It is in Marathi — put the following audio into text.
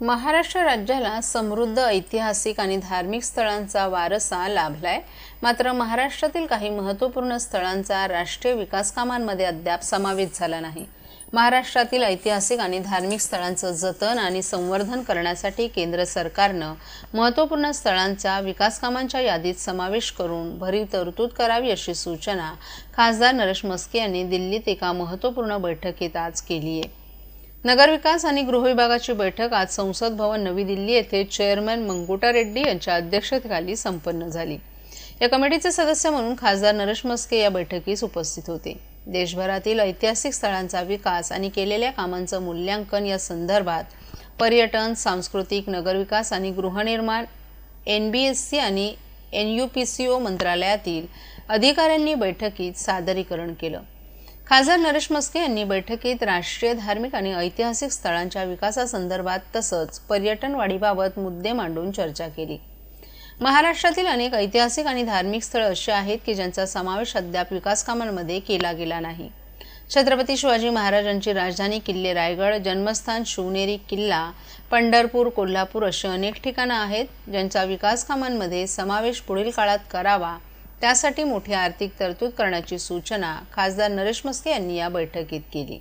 महाराष्ट्र राज्याला समृद्ध ऐतिहासिक आणि धार्मिक स्थळांचा वारसा लाभलाय. मात्र महाराष्ट्रातील काही महत्त्वपूर्ण स्थळांचा राष्ट्रीय विकास कामांमध्ये अद्याप समावेश झाला नाही. महाराष्ट्रातील ऐतिहासिक आणि धार्मिक स्थळांचं जतन आणि संवर्धन करण्यासाठी केंद्र सरकारनं महत्त्वपूर्ण स्थळांचा विकासकामांच्या यादीत समावेश करून भरीव तरतूद करावी अशी सूचना खासदार नरेश मस्के यांनी दिल्लीत एका महत्त्वपूर्ण बैठकीत आज केली आहे नगरविकास आणि गृहविभागाची बैठक आज संसद भवन नवी दिल्ली येथे चेअरमॅन मंगुटा रेड्डी यांच्या अध्यक्षतेखाली संपन्न झाली. या कमिटीचे सदस्य म्हणून खासदार नरेश मस्के या बैठकीस उपस्थित होते. देशभरातील ऐतिहासिक स्थळांचा विकास आणि केलेल्या कामांचं मूल्यांकन या संदर्भात पर्यटन सांस्कृतिक नगरविकास आणि गृहनिर्माण एन बी एस सी आणि N U P C O मंत्रालयातील अधिकाऱ्यांनी बैठकीत सादरीकरण केलं. खासदार नरेश मस्के यांनी बैठकीत राष्ट्रीय धार्मिक आणि ऐतिहासिक स्थळांच्या विकासासंदर्भात तसंच पर्यटन वाढीबाबत मुद्दे मांडून चर्चा केली. महाराष्ट्रातील अनेक ऐतिहासिक आणि धार्मिक स्थळं अशी आहेत की ज्यांचा समावेश अद्याप विकास कामांमध्ये केला गेला नाही. छत्रपती शिवाजी महाराजांची राजधानी किल्ले रायगड जन्मस्थान शिवनेरी किल्ला पंढरपूर कोल्हापूर अशी अनेक ठिकाणं आहेत ज्यांचा विकास कामांमध्ये समावेश पुढील काळात करावा त्यासाठी मोठी आर्थिक तरतूद करण्याची सूचना खासदार नरेश मस्के यांनी या बैठकीत केली.